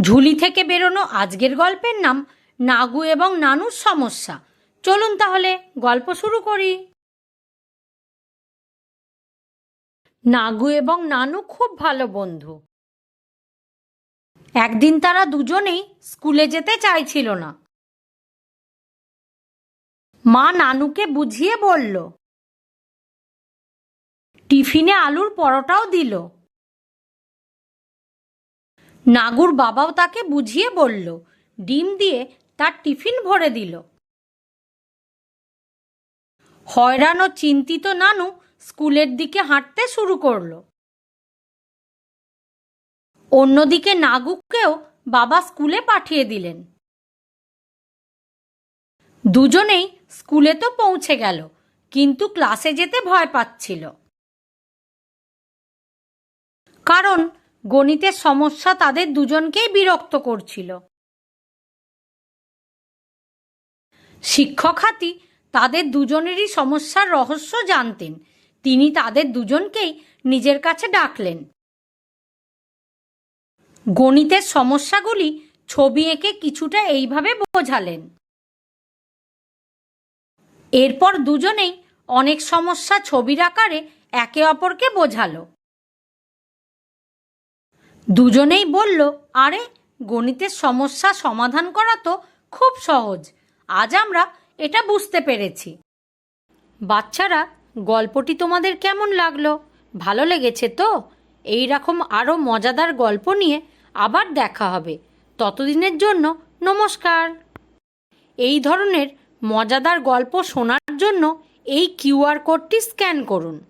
ঝুলি থেকে বেরোনো আজকের গল্পের নাম নাগু এবং নানুর সমস্যা। চলুন তাহলে গল্প শুরু করি। নাগু এবং নানু খুব ভালো বন্ধু। একদিন তারা দুজনেই স্কুলে যেতে চাইছিল না। মা নানুকে বুঝিয়ে বলল, টিফিনে আলুর পরোটাও দিল। নাগুর বাবাও তাকে বুঝিয়ে বলল, ডিম দিয়ে তার টিফিন ভরে দিল। হয়রান ও চিন্তিত নানু স্কুলের দিকে হাঁটতে শুরু করল। অন্যদিকে নাগুকেও বাবা স্কুলে পাঠিয়ে দিলেন। দুজনেই স্কুলে তো পৌঁছে গেল, কিন্তু ক্লাসে যেতে ভয় পাচ্ছিল। কারণ গণিতের সমস্যা তাদের দুজনকেই বিরক্ত করছিল। শিক্ষক হাতি তাদের দুজনেরই সমস্যার রহস্য জানতেন। তিনি তাদের দুজনকেই নিজের কাছে ডাকলেন। গণিতের সমস্যাগুলি ছবি এঁকে কিছুটা এইভাবে বোঝালেন। এরপর দুজনেই অনেক সমস্যা ছবির আকারে একে অপরকে বোঝালো। দুজনেই বলল, আরে, গণিতের সমস্যা সমাধান করা তো খুব সহজ। আজ আমরা এটা বুঝতে পেরেছি। বাচ্চারা, গল্পটি তোমাদের কেমন লাগল? ভালো লেগেছে তো? এই রকম আরও মজাদার গল্প নিয়ে আবার দেখা হবে। ততদিনের জন্য নমস্কার। এই ধরনের মজাদার গল্প শোনার জন্য এই কিউআর কোডটি স্ক্যান করুন।